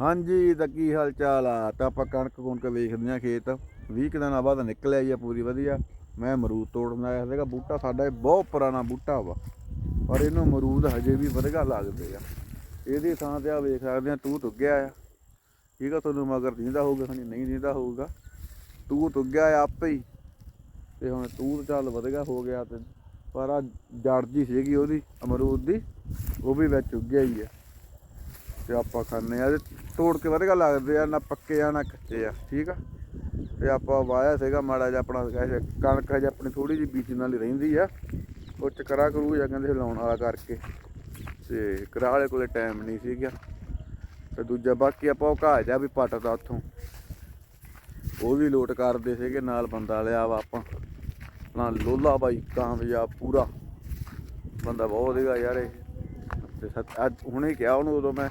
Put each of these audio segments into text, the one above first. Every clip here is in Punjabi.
ਹਾਂਜੀ, ਤਾਂ ਕੀ ਹਾਲ ਚਾਲ ਆ? ਤਾਂ ਆਪਾਂ ਕਣਕ ਕੁਣਕ ਵੇਖਦੇ ਆ ਖੇਤ। 20 ਕੁ ਦਿਨਾਂ ਬਾਅਦ ਨਿਕਲਿਆ ਹੀ ਆ ਪੂਰੀ ਵਧੀਆ। ਮੈਂ ਅਮਰੂਦ ਤੋੜਨ ਆਇਆ ਸੀਗਾ। ਬੂਟਾ ਸਾਡਾ ਇਹ ਬਹੁਤ ਪੁਰਾਣਾ ਬੂਟਾ ਵਾ। ਪਰ ਇਹਨੂੰ ਅਮਰੂਦ ਹਜੇ ਵੀ ਵਧੀਆ ਲੱਗਦੇ ਆ। ਇਹਦੀ ਥਾਂ ਤੇ ਆ ਵੇਖ ਸਕਦੇ ਆ, ਤੂੰ ਤੁੱਗਿਆ ਆ। ਠੀਕ ਆ, ਤੁਹਾਨੂੰ ਮਗਰ ਦਿੰਦਾ ਹੋਊਗਾ ਖਣੀ ਨਹੀਂ ਦਿੰਦਾ ਹੋਊਗਾ। ਤੂੰ ਤੁੱਗਿਆ ਆ ਆਪੇ ਹੀ। ਤੇ ਹੁਣ ਤੂੰ ਚੱਲ ਵਧੀਆ ਹੋ ਗਿਆ ਤੇ। ਪਰ ਆ ਜੜ ਜੀ ਸੀਗੀ ਉਹਦੀ, ਅਮਰੂਦ ਦੀ, ਉਹ ਵੀ ਵਿੱਚ ਉੱਗਿਆ ਹੀ ਆ। ਤੇ ਆਪਾਂ ਖਾਂਦੇ ਆ ਤੇ ਤੋੜ ਕੇ ਵਧੀਆ ਲੱਗਦੇ ਆ, ਨਾ ਪੱਕੇ ਆ, ਨਾ ਕੱਚੇ ਆ। ਠੀਕ ਆ? ਤੇ ਆਪਾਂ ਵਾਇਆ ਸੀਗਾ ਮਾੜਾ ਜਿਹਾ ਆਪਣਾ ਕਣਕ ਹਜੇ ਆਪਣੀ ਥੋੜੀ ਜਿਹੀ ਬੀਜ ਨਾਲ ਹੀ ਰਹਿੰਦੀ ਆ। ਉਹ ਚ ਕਰੂ ਜਾਂ ਕਹਿੰਦੇ ਲਾਉਣ ਵਾਲਾ ਕਰਕੇ। ਤੇ ਕਰਾ ਵਾਲੇ ਕੋਲੇ ਟਾਈਮ ਨਹੀਂ ਸੀਗਾ। ਤੇ ਦੂਜਾ ਬਾਕੀ ਆਪਾਂ ਉਹ ਘਾਹ ਜਾ ਵੀ ਪੱਟਦਾ ਉੱਥੋਂ। ਉਹ ਵੀ ਲੋਟ ਕਰਦੇ ਸੀਗੇ ਨਾਲ ਬੰਦਾ ਲਿਆ ਵਾ ਆਪਾਂ। ਨਾਲ ਲੋਲਾ ਬਾਈ, ਕਾਮਯਾਬ ਪੂਰਾ। ਬੰਦਾ ਬਹੁਤ ਵਧੀਆ ਯਾਰ ਇਹ। ਤੇ ਅੱਜ ਹੁਣੇ ਕਿਹਾ ਉਹਨੂੰ ਉਦੋਂ ਮੈਂ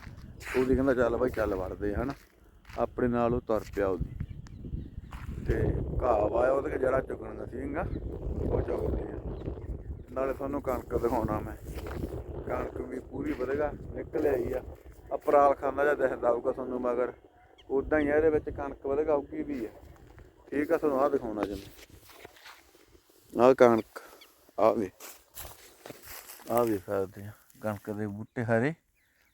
ਉਹਦੀ ਕਹਿੰਦਾ ਚੱਲ ਬਾਈ, ਚੱਲ ਵੜਦੇ ਹਨਾ। ਆਪਣੇ ਨਾਲ ਉਹ ਤੁਰ ਪਿਆ ਉਹਦੀ। ਤੇ ਘਾਹ ਵਾਇਆ ਉਹਦੇ ਜੜਾ ਚੁਗਣੀਆਂ ਸੀਗਾ, ਉਹ ਚੁਗਦੇ ਆ ਨਾਲੇ ਤੁਹਾਨੂੰ ਕਣਕ ਦਿਖਾਉਣਾ ਮੈਂ। ਕਣਕ ਵੀ ਪੂਰੀ ਵਧੇਗਾ, ਨਿਕਲ ਆਈ ਆ। ਅਪਰਾਲ ਖਾਂਦਾ ਜਾਂ ਦਿਖਦਾ ਹੋਊਗਾ ਤੁਹਾਨੂੰ, ਮਗਰ ਉਦਾਂ ਹੀ ਆ, ਇਹਦੇ ਵਿੱਚ ਕਣਕ ਵਧੇਗਾ, ਉੱਗੀ ਵੀ ਆ। ਠੀਕ ਆ, ਤੁਹਾਨੂੰ ਆਹ ਦਿਖਾਉਣਾ ਜਿਵੇਂ ਆਹ ਕਣਕ ਆ ਵੀ ਆ ਵੀ ਸਕਦੇ ਆ, ਕਣਕ ਦੇ ਬੂਟੇ ਹਰੇ।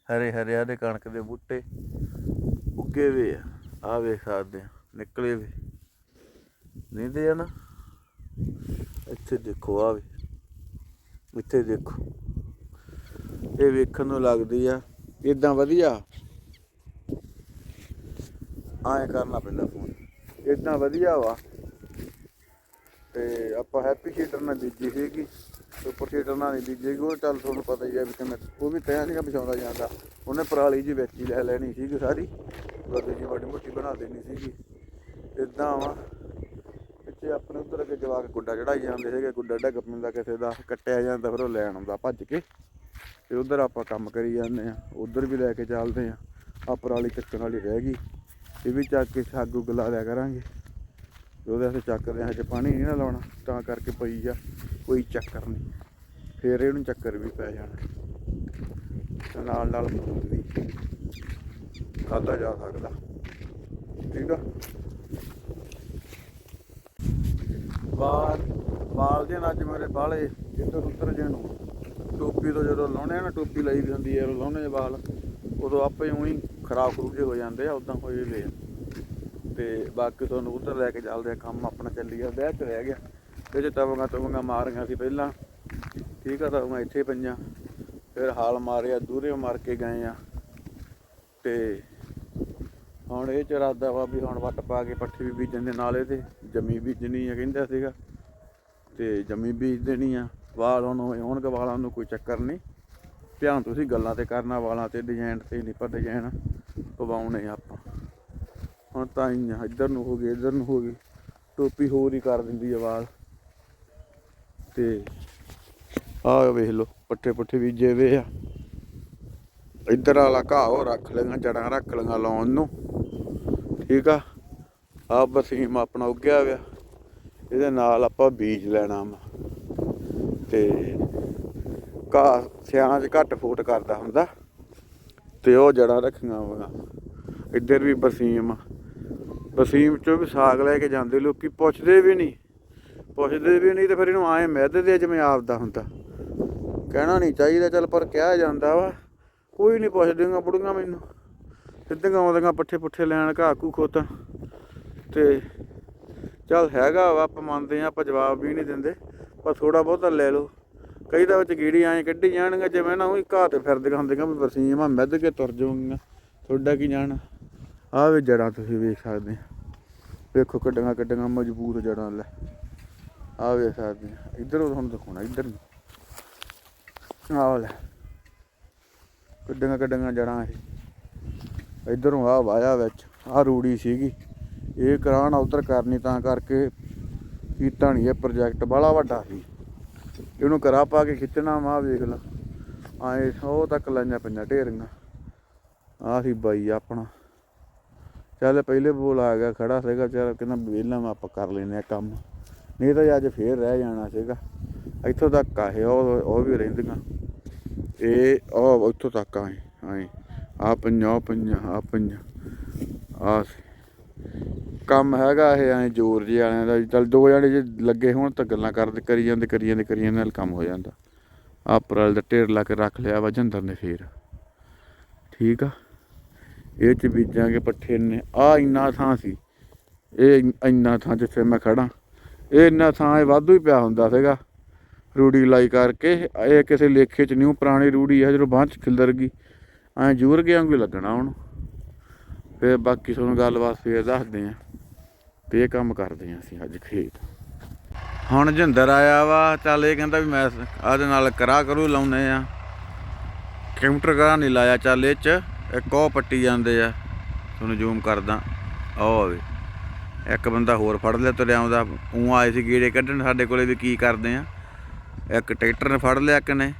ਹਰੇ ਹਰੇ ਆਦੇ ਕਣਕ ਦੇ ਬੂਟੇ ਉੱਗੇ ਵੇ ਆ ਆ ਵੇਖ ਸਕਦੇ ਆ, ਨਿਕਲੇ ਵੇ। ਨੀਂਦੇ ਆ ਨਾ, ਇੱਥੇ ਦੇਖੋ ਆ ਵੇ, ਇੱਥੇ ਦੇਖੋ। ਇਹ ਵੇਖਣ ਨੂੰ ਲੱਗਦੀ ਆ ਇਦਾਂ ਵਧੀਆ। ਆਏ ਕਰਨਾ ਪੈਂਦਾ ਫੋਨ। ਇਦਾਂ ਵਧੀਆ ਵਾ। ਤੇ ਆਪਾਂ ਹੈਪੀ ਸ਼ੀਟਰ ਨਾਲ ਬੀਜੀ ਸੀਗੀ। ਸੁਪਰ ਸ਼ੀਟਰ ਨਾਲ ਨਹੀਂ ਬੀਜੇਗੀ ਉਹ ਚੱਲ ਤੁਹਾਨੂੰ ਪਤਾ ਹੀ ਹੈ ਵੀ ਕਿਵੇਂ, ਉਹ ਵੀ ਤੈਂ ਸੀਗਾ ਵਿਛਾਉਂਦਾ ਜਾਂਦਾ। ਉਹਨੇ ਪਰਾਲੀ ਜੀ ਵਿੱਚ ਹੀ ਲੈ ਲੈਣੀ ਸੀਗੀ ਸਾਰੀ। ਗੱਡੀ ਜੀ ਵੱਡੀ ਮੋਟੀ ਬਣਾ ਦੇਣੀ ਸੀਗੀ। ਇਦਾਂ ਵਾ। ਪਿੱਛੇ ਆਪਣੇ ਉੱਧਰ ਅੱਗੇ ਜਵਾਕ ਗੁੱਡਾ ਚੜਾਈ ਜਾਂਦੇ ਸੀਗੇ। ਗੁੱਡਾ ਡੱਗ ਪੈਂਦਾ ਕਿਸੇ ਦਾ, ਕੱਟਿਆ ਜਾਂਦਾ ਫਿਰ ਉਹ ਲੈਣ ਆਉਂਦਾ ਭੱਜ ਕੇ। ਤੇ ਉਧਰ ਆਪਾਂ ਕੰਮ ਕਰੀ ਜਾਂਦੇ ਆ। ਉਧਰ ਵੀ ਲੈ ਕੇ ਚੱਲਦੇ ਆ। ਆ ਪਰਾਲੀ ਚੱਕਣ ਵਾਲੀ ਰਹਿ ਗਈ। ਇਹ ਵੀ ਚੱਕ ਕੇ ਸਾਗੂ ਗਲਾ ਲਿਆ ਕਰਾਂਗੇ। ਉਹਦੇ ਵਾਸਤੇ ਚੱਕਦੇ ਆ, ਹਜੇ ਪਾਣੀ ਨਹੀਂ ਨਾ ਲਾਉਣਾ। ਤਾਂ ਕਰਕੇ ਪਈ ਆ। ਕੋਈ ਚੱਕਰ ਨਹੀਂ। ਫੇਰ ਇਹਨੂੰ ਚੱਕਰ ਵੀ ਪੈ ਜਾਣਾ। ਨਾਲ ਨਾਲ ਮਰੂਦ ਵੀ ਖਾਦਾ ਜਾ ਸਕਦਾ। ਠੀਕ ਆ? ਬਾਲ ਵਾਲ ਦੇ ਨਾਲ ਅੱਜ ਮੇਰੇ ਬਾਲੇ। ਇੱਧਰ ਉੱਧਰ ਜੇ ਟੋਪੀ ਤੋਂ ਜਦੋਂ ਲਾਉਣੇ ਆ ਨਾ, ਟੋਪੀ ਲਈ ਵੀ ਹੁੰਦੀ ਹੈ ਲਾਉਣੇ ਦੇ ਬਾਲ, ਉਦੋਂ ਆਪੇ ਉਹੀ ਖਰਾਬ ਖਰੂਬ ਜਿਹੇ ਹੋ ਜਾਂਦੇ ਆ ਉਦਾਂ ਹੋਏ ਵੇ ਤੇ ਬਾਕੀ ਤੁਹਾਨੂੰ ਉੱਧਰ ਲੈ ਕੇ ਚੱਲਦੇ ਆ, ਕੰਮ ਆਪਣਾ ਚੱਲੀ ਜਾਂਦਾ ਵਿਆਹ ਚ ਰਹਿ ਗਿਆ। ਇਹ ਚ ਤਵੰਗਾ ਤਵੰਗਾ ਮਾਰੀਆਂ ਸੀ ਪਹਿਲਾਂ। ਠੀਕ ਆ, ਤਾਂ ਇੱਥੇ ਪਈਆਂ। ਫਿਰ ਹਾਲ ਮਾਰਿਆ, ਦੂਰੇ ਮਾਰ ਕੇ ਗਏ ਆ। ਤੇ ਹੁਣ ਇਹ ਚਰਾਦਾ ਵਾ ਵੀ ਹੁਣ ਵੱਟ ਪਾ ਕੇ ਪੱਠੇ ਵੀ ਬੀਜਣ ਦੇ ਨਾਲੇ ਤੇ ਜਮੀ ਬੀਜਣੀ ਆ, ਕਹਿੰਦਾ ਸੀਗਾ। ਤੇ ਜਮੀ ਬੀਜ ਦੇਣੀ ਆ। ਵਾਲ ਹੁਣ ਹੋਣਗੇ ਵਾਲਾਂ ਨੂੰ ਕੋਈ ਚੱਕਰ ਨਹੀਂ। ਧਿਆਨ ਤੁਸੀਂ ਗੱਲਾਂ ਤੇ ਕਰਨਾ, ਵਾਲਾਂ ਤੇ ਡਿਜ਼ਾਈਨ ਤੇ ਨਹੀਂ ਪਰ ਡਿਜ਼ਾਈਨ ਪਵਾਉਣੇ ਆਪਾਂ। ਹੁਣ ਤਾਂ ਹੀ ਇੱਧਰ ਨੂੰ ਹੋ ਗਏ ਇੱਧਰ ਨੂੰ ਹੋ ਗਈ। ਟੋਪੀ ਹੋਰ ਹੀ ਕਰ ਦਿੰਦੀ ਆ ਵਾਲ। ਤੇ ਆਹ ਵੇਖ ਲਓ, ਪੱਠੇ ਪੁੱਠੇ ਬੀਜੇ ਵੇ ਆ। ਇੱਧਰ ਵਾਲਾ ਘਾਹ ਉਹ ਰੱਖ ਲਈਆਂ ਜੜਾਂ ਰੱਖ ਲਈਆਂ ਲਾਉਣ ਨੂੰ। ਠੀਕ ਆ? ਆ ਬਸੀਮ ਆਪਣਾ ਉੱਗਿਆ ਹੋਇਆ। ਇਹਦੇ ਨਾਲ ਆਪਾਂ ਬੀਜ ਲੈਣਾ ਵਾ। ਤੇ ਘਾਹ ਸਿਆਣਾ 'ਚ ਘੱਟ ਫੂਟ ਕਰਦਾ ਹੁੰਦਾ। ਤੇ ਉਹ ਜੜਾਂ ਰੱਖੀਆਂ ਵਾ ਇੱਧਰ ਵੀ ਬਸੀਮ ਬਸੀਮ ਚੋਂ ਵੀ ਸਾਗ ਲੈ ਕੇ ਜਾਂਦੇ, ਲੋਕੀ ਪੁੱਛਦੇ ਵੀ ਨਹੀਂ। ਪੁੱਛਦੇ ਵੀ ਨਹੀਂ ਤੇ ਫਿਰ ਇਹਨੂੰ ਆਏ ਮਿਹਦੇ ਦੇ ਜਿਵੇਂ ਆਪਦਾ ਹੁੰਦਾ। ਕਹਿਣਾ ਨਹੀਂ ਚਾਹੀਦਾ, ਚੱਲ ਪਰ ਕਿਹਾ ਜਾਂਦਾ ਵਾ। ਕੋਈ ਨਹੀਂ ਪੁੱਛਦੀਆਂ ਬੁੜੀਆਂ ਮੈਨੂੰ। ਸਿੱਧੀਆਂ ਆਉਂਦੀਆਂ ਪੱਠੇ ਪੁੱਠੇ ਲੈਣ ਘਾਹ ਘੂ ਖੋਤਾਂ ਤੇ ਚੱਲ ਹੈਗਾ ਵਾ, ਆਪਾਂ ਮੰਨਦੇ ਆ, ਆਪਾਂ ਜਵਾਬ ਵੀ ਨਹੀਂ ਦਿੰਦੇ। ਪਰ ਥੋੜਾ ਬਹੁਤਾ ਲੈ ਲਓ। ਕਈ ਦਾ ਵਿੱਚ ਗੀੜੀ ਐਂ ਕੱਢੀ ਜਾਣਗੇ ਜਿਵੇਂ ਨਾ ਉਹੀ ਘਾਹ ਤੇ ਫਿਰਦੀਆਂ ਹੁੰਦੀਆਂ ਵੀ ਬਰਸੀਮ ਆ ਮਿੱਧ ਕੇ ਤੁਰ ਜਾਊਗੀਆਂ। ਤੁਹਾਡਾ ਕੀ ਜਾਣਾ? ਆਹ ਵੀ ਜੜਾਂ ਤੁਸੀਂ ਵੇਖ ਸਕਦੇ ਆ। ਵੇਖੋ ਕੱਡੀਆਂ ਕੱਡੀਆਂ ਮਜ਼ਬੂਤ ਜੜਾਂ ਲੈ। ਆ ਵੇਖ ਸਕਦੇ ਆ ਇੱਧਰੋਂ ਤੁਹਾਨੂੰ ਦਿਖਾਉਣਾ, ਇੱਧਰ ਨੂੰ। ਆਹ ਲੈ ਕੱਡੀਆਂ ਕੱਡੀਆਂ ਜੜਾਂ ਇਹ। ਇੱਧਰੋਂ ਆ ਵਾਇਆ ਵਿੱਚ ਆ ਰੂੜੀ ਸੀਗੀ। ਇਹ ਕਰਾਣ ਉਧਰ ਕਰਨੀ ਤਾਂ ਕਰਕੇ ਕੀਤਾ ਨਹੀਂ ਇਹ ਪ੍ਰੋਜੈਕਟ ਬੜਾ ਵੱਡਾ ਸੀ। ਇਹਨੂੰ ਕਰਾ ਪਾ ਕੇ ਖਿੱਚਣਾ ਵਾ, ਵੇਖ ਲਾ। ਆਏ ਉਹ ਤੱਕ ਲਾਈਆਂ ਪਈਆਂ ਢੇਰੀਆਂ। ਆ ਸੀ ਬਾਈ ਆਪਣਾ। ਚੱਲ ਪਹਿਲੇ ਬੋਲ ਆ ਗਿਆ, ਖੜਾ ਸੀਗਾ, ਚੱਲ ਕਹਿੰਦਾ ਵੇਲਾ ਮੈਂ ਆਪਾਂ ਕਰ ਲੈਨੇ ਆ ਕੰਮ। ਨਹੀਂ ਤਾਂ ਅੱਜ ਫੇਰ ਰਹਿ ਜਾਣਾ ਸੀਗਾ। ਇੱਥੋਂ ਤੱਕ ਆ ਇਹ, ਉਹ ਉਹ ਵੀ ਰਹਿੰਦੀਆਂ। ਇਹ, ਉਹ ਇੱਥੋਂ ਤੱਕ ਆਏ ਆਏ ਆ ਪੰਜਾਂ ਆਹ ਪੰਜਾਂ ਆ ਪੰਜਾਂ ਆ ਕੰਮ ਹੈਗਾ ਇਹ ਐ ਜ਼ੋਰ ਜੇ ਵਾਲਿਆਂ ਦਾ। ਚਲ ਦੋ ਜਣੇ ਜੇ ਲੱਗੇ ਹੋਣ ਤਾਂ ਗੱਲਾਂ ਕਰਦੇ ਕਰੀ ਜਾਂਦੇ ਕਰੀ ਜਾਂਦੇ ਕਰੀ ਜਾਂਦੇ ਨਾਲ ਕੰਮ ਹੋ ਜਾਂਦਾ। ਆ ਅਪ੍ਰੈਲ ਦਾ ਢੇਰ ਲਾ ਕੇ ਰੱਖ ਲਿਆ ਵਾ ਜਿੰਦਰ ਨੇ ਫੇਰ। ਠੀਕ ਆ? ਇਹ ਚ ਬੀਜਾਂਗੇ ਪੱਠੇ ਨੇ ਆ ਇੰਨਾ ਥਾਂ ਸੀ। ਇਹ ਇੰਨਾ ਥਾਂ ਜਿੱਥੇ ਮੈਂ ਖੜਾ ਇਹ ਇੰਨਾ ਥਾਂ ਇਹ ਵਾਧੂ ਹੀ ਪਿਆ ਹੁੰਦਾ ਸੀਗਾ। ਰੂੜੀ ਲਾਈ ਕਰਕੇ ਇਹ ਕਿਸੇ ਲੇਖੇ ਚ ਨਹੀਂ ਪੁਰਾਣੀ ਰੂੜੀ ਹੈ ਜਦੋਂ ਬਾਂਹ ਚ ਖਿਲਰ ਗਈ, ਐ ਜੂਰ ਗਿਆ ਵਾਂਗੂ ਲੱਗਣਾ ਹੁਣ। ਫਿਰ ਬਾਕੀ ਤੁਹਾਨੂੰ ਗੱਲਬਾਤ ਫੇਰ ਦੱਸਦੇ ਆ। ਤੇ ਇਹ ਕੰਮ ਕਰਦੇ ਆ ਅਸੀਂ ਅੱਜ ਖੇਤ। ਹੁਣ ਜਿੰਦਰ ਆਇਆ ਵਾ, ਚੱਲ ਇਹ ਕਹਿੰਦਾ ਵੀ ਮੈਂ ਆਦੇ ਨਾਲ ਕਰਾ ਕਰੂ ਲਾਉਨੇ ਆ। ਕੰਪਿਊਟਰ ਕਰਾ ਨਹੀਂ ਲਾਇਆ ਚੱਲ ਇਹ ਚ ਇੱਕ ਉਹ ਪੱਟੀ ਜਾਂਦੇ ਆ। ਤੁਹਾਨੂੰ ਜ਼ੂਮ ਕਰਦਾ ਉਹ ਆਵੇ। ਇੱਕ ਬੰਦਾ ਹੋਰ ਫੜ ਲਿਆ ਤੁਰਿਆ ਆਉਂਦਾ ਉਹ ਆਏ ਸੀ ਗੇੜੇ ਕੱਢਣ ਸਾਡੇ ਕੋਲੇ ਵੀ ਕੀ ਕਰਦੇ ਆ। ਇੱਕ ਟਰੈਕਟਰ ਨੇ ਫੜ ਲਿਆ ਇੱਕ ਨੇ,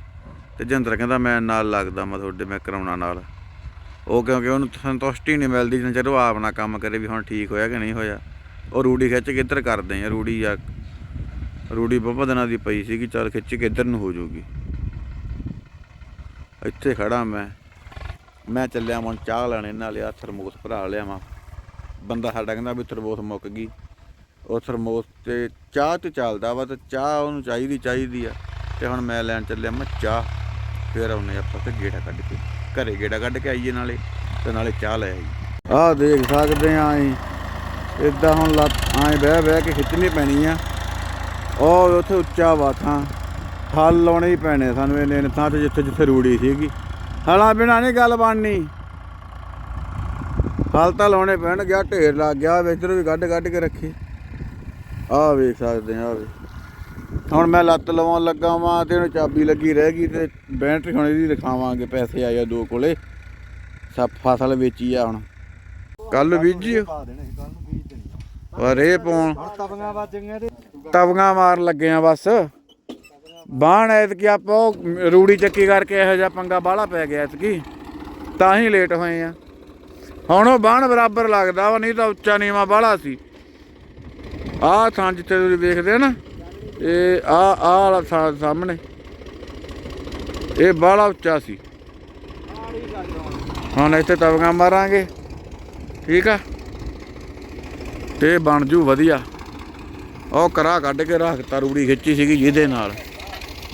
ਤੇ ਜਿੰਦਰ ਕਹਿੰਦਾ ਮੈਂ ਨਾਲ ਲੱਗਦਾ ਮੈਂ ਤੁਹਾਡੇ, ਮੈਂ ਕਰਾਉਣਾ ਨਾਲ। ਉਹ ਕਿਉਂਕਿ ਉਹਨੂੰ ਸੰਤੁਸ਼ਟੀ ਨਹੀਂ ਮਿਲਦੀ, ਜਿੰਨਾ ਚਿਰ ਉਹ ਆਪਣਾ ਕੰਮ ਕਰੇ ਵੀ ਹੁਣ ਠੀਕ ਹੋਇਆ ਕਿ ਨਹੀਂ ਹੋਇਆ। ਉਹ ਰੂੜੀ ਖਿੱਚ ਕੇ ਇੱਧਰ ਕਰਦੇ ਆ, ਰੂੜੀ ਆ, ਰੂੜੀ ਬਹੁਤ ਦਿਨਾਂ ਦੀ ਪਈ ਸੀਗੀ, ਚੱਲ ਖਿੱਚ ਕੇ ਇੱਧਰ ਨੂੰ ਹੋ ਜਾਊਗੀ। ਇੱਥੇ ਖੜਾ ਮੈਂ ਮੈਂ ਚੱਲਿਆ ਮਨ ਚਾਹ ਲੈਣੇ, ਇਹਨਾਂ ਲਿਆ ਥਰਮੋਸ ਭਰਾ ਲਿਆ ਵਾਂ ਬੰਦਾ ਸਾਡਾ ਕਹਿੰਦਾ ਵੀ ਤਰਬੋਸ ਮੁੱਕ ਗਈ। ਉਹ ਥਰਮੋਸ ਤੇ ਚਾਹ ਤੇ ਚੱਲਦਾ ਵਾ ਤੇ ਚਾਹ ਉਹਨੂੰ ਚਾਹੀਦੀ ਚਾਹੀਦੀ ਆ। ਤੇ ਹੁਣ ਮੈਂ ਲੈਣ ਚੱਲਿਆ, ਮੈਂ ਚਾਹ। ਫੇਰ ਆਉਨੇ ਆਪਾਂ ਤੇ ਗੇੜਾ ਕੱਢ ਕੇ, ਘਰੇ ਗੇੜਾ ਕੱਢ ਕੇ ਆਈਏ ਨਾਲੇ ਤੇ ਨਾਲੇ ਚਾਹ ਲੈ ਆਈ ਆਹ ਦੇਖ ਸਕਦੇ ਆਂ ਅਸੀਂ। ਇਦਾਂ ਹੁਣ ਲੱਤ, ਐਂ ਬਹਿ ਬਹਿ ਕੇ ਖਿੱਚਣੀ ਪੈਣੀ ਆ। ਉਹ ਉੱਥੇ ਉੱਚਾ ਵਾ ਥਾਂ। ਹਲ ਲਾਉਣੇ ਹੀ ਪੈਣੇ ਸਾਨੂੰ ਇਹਨੇ ਇਹਨੇ ਥਾਂ ਤੇ ਜਿੱਥੇ ਜਿੱਥੇ ਰੂੜੀ ਸੀਗੀ। ਹਲਾਂ ਬਿਨਾਂ ਨਹੀਂ ਗੱਲ ਬਣਨੀ। ਹਲ ਤਾਂ ਲਾਉਣੇ ਪੈਣ, ਗਿਆ ਢੇਰ ਲੱਗ ਗਿਆ ਇੱਧਰ ਵੀ ਕੱਢ ਕੱਢ ਕੇ ਰੱਖੀ। ਆਹ ਵੇਖ ਸਕਦੇ ਆ ਵੇ ਹੁਣ ਮੈਂ ਲੱਤ ਲਵਾਉਣ ਲੱਗਾ ਵਾਂ ਤੇ ਇਹਨੂੰ ਚਾਬੀ ਲੱਗੀ ਰਹਿ ਗਈ ਤੇ ਬੈਟਰੀ ਹੁਣ ਇਹਦੀ ਦਿਖਾਵਾਂਗੇ, ਪੈਸੇ ਆਏ ਆ ਦੋ ਕੋਲੇ। ਸਭ ਫਸਲ ਵੇਚੀ ਆ ਹੁਣ। ਕੱਲ ਬੀਜੀ ਪਾ ਦੇਣੇ ਰੇ ਪਾਉਣ। ਹੁਣ ਤਵੀਆਂ ਵੱਜੀਆਂ ਤੇ ਤਵੀਆਂ ਮਾਰ ਲੱਗੇ ਆ ਬਸ। ਬਾਣ ਐਤਕੀ ਆਪਾਂ ਉਹ ਰੂੜੀ ਚੱਕੀ ਕਰਕੇ ਇਹੋ ਜਿਹਾ ਪੰਗਾ ਬਾਹਲਾ ਪੈ ਗਿਆ ਐਤਕੀ। ਤਾਂ ਹੀ ਲੇਟ ਹੋਏ ਆ। ਹੁਣ ਉਹ ਬਾਣ ਬਰਾਬਰ ਲੱਗਦਾ ਵਾ, ਨਹੀਂ ਤਾਂ ਉੱਚਾ ਨੀਵਾ ਬਾਹਲਾ ਸੀ। ਆਹ ਥਾਂ ਜਿੱਥੇ ਤੁਸੀਂ ਵੇਖਦੇ ਆ ਨਾ, ਇਹ ਆ ਆ ਵਾਲਾ ਥਾਂ ਸਾਹਮਣੇ, ਇਹ ਬਾਹਲਾ ਉੱਚਾ ਸੀ। ਹੁਣ ਇੱਥੇ ਤਵੀਆਂ ਮਾਰਾਂਗੇ, ਠੀਕ ਆ? ਤੇ ਇਹ ਬਣ ਜੂ ਵਧੀਆ। ਉਹ ਕਰਾ ਕੱਢ ਕੇ ਰੱਖਤਾ ਰੂੜੀ ਖਿੱਚੀ ਸੀਗੀ ਜਿਹਦੇ ਨਾਲ।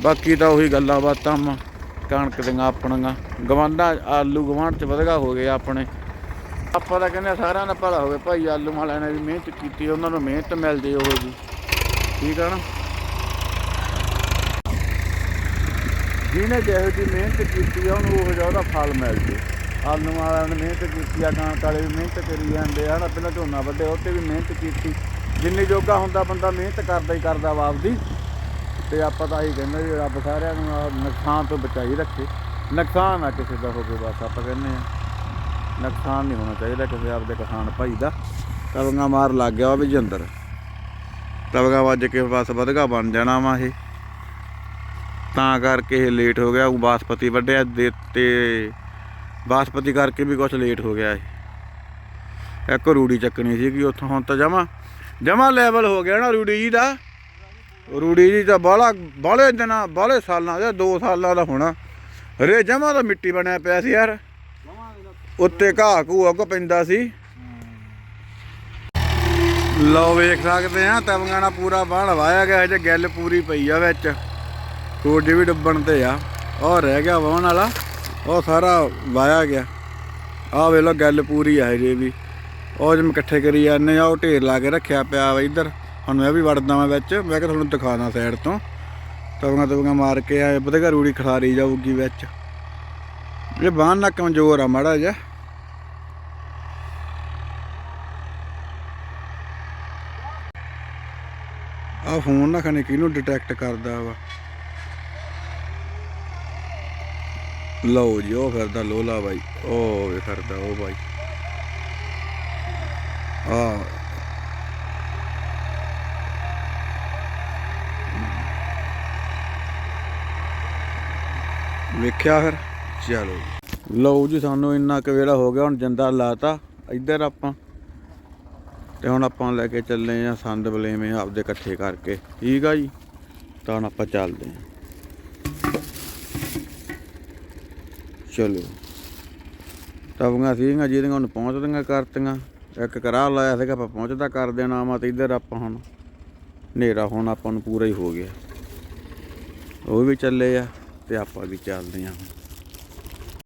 ਬਾਕੀ ਤਾਂ ਉਹੀ ਗੱਲਾਂ ਬਾਤਾਂ ਵਾ, ਕਣਕ ਦੀਆਂ ਆਪਣੀਆਂ। ਗਵਾਂਡਾ ਆਲੂ ਗਵਾਂਢ ਚ ਵਧਗਾ ਹੋ ਗਏ ਆਪਣੇ। ਆਪਾਂ ਤਾਂ ਕਹਿੰਦੇ ਆ ਸਾਰਿਆਂ ਦਾ ਭਲਾ ਹੋਵੇ। ਭਾਈ ਆਲੂ ਵਾਲਿਆਂ ਨੇ ਵੀ ਮਿਹਨਤ ਕੀਤੀ, ਉਹਨਾਂ ਨੂੰ ਮਿਹਨਤ ਮਿਲਦੀ ਜੇ। ਉਹ ਠੀਕ ਆ ਨਾ? ਜਿਹਨੇ ਜਿਹੋ ਜੀ ਮਿਹਨਤ ਕੀਤੀ ਆ, ਉਹਨੂੰ ਉਹ ਜਿਹਾ ਉਹਦਾ ਫਲ ਮਿਲ ਜੇ। ਆਲੂ ਵਾਲਿਆਂ ਨੇ ਮਿਹਨਤ ਕੀਤੀ ਆ, ਕਣਕ ਵਾਲੇ ਵੀ ਮਿਹਨਤ ਕਰੀ ਜਾਂਦੇ ਆ ਨਾ ਪਹਿਲਾਂ ਝੋਨਾ ਵੱਡੇ ਉਹ 'ਤੇ ਵੀ ਮਿਹਨਤ ਕੀਤੀ। ਜਿੰਨੀ ਜੋਗਾ ਹੁੰਦਾ ਬੰਦਾ ਮਿਹਨਤ ਕਰਦਾ ਹੀ ਕਰਦਾ ਵਾ ਆਪਦੀ। ਤੇ ਆਪਾਂ ਤਾਂ ਇਹੀ ਕਹਿੰਦੇ ਵੀ ਰੱਬ ਸਾਰਿਆਂ ਨੂੰ ਨੁਕਸਾਨ ਤੋਂ ਬਚਾਈ ਰੱਖੇ। ਨੁਕਸਾਨ ਨਾ ਕਿਸੇ ਦਾ ਹੋਵੇ ਬਸ, ਆਪਾਂ ਕਹਿੰਦੇ ਆ। ਨੁਕਸਾਨ ਨਹੀਂ ਹੋਣਾ ਚਾਹੀਦਾ ਕਿਸੇ ਆਪਦੇ ਕਿਸਾਨ ਭਾਈ ਦਾ। ਤਵਗਾ ਮਾਰ ਲੱਗ ਗਿਆ ਵੀ ਜੰਦਰ ਤਵਗਾ ਵੱਜ ਕੇ ਬਸ ਵਧਗਾ ਬਣ ਜਾਣਾ ਵਾ ਇਹ। ਤਾਂ ਕਰਕੇ ਇਹ ਲੇਟ ਹੋ ਗਿਆ, ਉਹ ਬਾਸਪਤੀ ਵੱਢਿਆ ਦੇ ਤੇ ਬਾਸਪਤੀ ਕਰਕੇ ਵੀ ਕੁਝ ਲੇਟ ਹੋ ਗਿਆ ਇਹ। ਇੱਕ ਰੂੜੀ ਚੱਕਣੀ ਸੀਗੀ ਉੱਥੋਂ, ਹੁਣ ਤਾਂ ਜਮਾ ਜਮਾ ਲੈਵਲ ਹੋ ਗਿਆ ਨਾ ਰੂੜੀ ਜੀ ਦਾ। ਰੂੜੀ ਜੀ ਤਾਂ ਬਾਹਲਾ ਬਾਹਲੇ ਦਿਨਾਂ ਬਾਹਲੇ ਸਾਲਾਂ ਦਾ 2 ਸਾਲਾਂ ਦਾ ਹੋਣਾ। ਰੇ ਜਮਾ ਤਾਂ ਮਿੱਟੀ ਬਣਿਆ ਪਿਆ ਸੀ ਯਾਰ। ਉੱਤੇ ਘਾਹ ਘੂ ਅੱਗ ਪੈਂਦਾ ਸੀ। ਲਓ ਵੇਖ ਸਕਦੇ ਆ ਤਵੀਆਂ ਨਾਲ ਪੂਰਾ ਬਾਣ ਵਾਇਆ ਗਿਆ ਜੇ ਗੱਲ ਪੂਰੀ ਪਈ ਆ ਵਿੱਚ। ਕੋਡੇ ਵੀ ਡੁੱਬਣ ਤੇ ਆ ਉਹ ਰਹਿ ਗਿਆ ਵਾਹਣ ਵਾਲਾ ਉਹ ਸਾਰਾ ਵਾਇਆ ਗਿਆ। ਆਹ ਵੇਖ ਲਓ ਗੱਲ ਪੂਰੀ ਆ ਜੇ ਵੀ। ਉਹ ਜਿਵੇਂ ਇਕੱਠੇ ਕਰੀ ਜਾਂਦੇ ਆ ਉਹ ਢੇਰ ਲਾ ਕੇ ਰੱਖਿਆ ਪਿਆ ਵਾ ਇੱਧਰ। ਹੁਣ ਮੈਂ ਵੀ ਵੜਦਾ ਵਾਂ ਵਿੱਚ, ਮੈਂ ਕਿਹਾ ਤੁਹਾਨੂੰ ਦਿਖਾਣਾ ਸਾਈਡ ਤੋਂ। ਤਵੀਆਂ ਤਵੀਆਂ ਮਾਰ ਕੇ ਆਏ ਬਦੇਗਾ ਰੂੜੀ ਖਲਾਰੀ ਜਾਊਗੀ ਵਿੱਚ। ਇਹ ਬਾਹਨ ਨਾ ਕਮਜ਼ੋਰ ਆ ਮਾੜਾ ਜਿਹਾ। ਆ ਫੋਨ ਨਾ ਖਣੇ ਕਿਹਨੂੰ ਡਿਟੈਕਟ ਕਰਦਾ ਵਾ। ਲਓ ਜੀ, ਉਹ ਫਿਰਦਾ ਲੋਲਾ ਬਾਈ। ਉਹ ਵੇ ਫਿਰਦਾ, ਉਹ ਬਾਈ। ਆ ਵੇਖਿਆ ਫਿਰ? ਚਲੋ ਲਓ ਜੀ, ਸਾਨੂੰ ਇੰਨਾ ਕੁ ਵੇਲਾ ਹੋ ਗਿਆ, ਹੁਣ ਜੰਦਾ ਲਾਤਾ। ਇੱਧਰ ਆਪਾਂ। ਤੇ ਹੁਣ ਆਪਾਂ ਲੈ ਕੇ ਚੱਲੇ ਆ ਸੰਦ ਬਲੇਵੇਂ ਆਪਦੇ ਇਕੱਠੇ ਕਰਕੇ। ਠੀਕ ਆ ਜੀ? ਤਾਂ ਹੁਣ ਆਪਾਂ ਚੱਲਦੇ ਆ। ਚਲੋ। ਤਵੀਆਂ ਸੀਗੀਆਂ ਜਿਹਦੀਆਂ ਉਹਨੂੰ ਪਹੁੰਚਦੀਆਂ ਕਰਤੀਆਂ। ਇੱਕ ਕਰਾਹ ਲਾਇਆ ਸੀਗਾ, ਆਪਾਂ ਪਹੁੰਚਦਾ ਕਰ ਦੇਣਾ ਵਾ ਤੇ ਇੱਧਰ ਆਪਾਂ ਹੁਣ ਹਨੇਰਾ ਹੁਣ ਆਪਾਂ ਨੂੰ ਪੂਰਾ ਹੀ ਹੋ ਗਿਆ। ਉਹ ਵੀ ਚੱਲੇ ਆ ਤੇ ਆਪਾਂ ਵੀ ਚੱਲਦੇ ਆ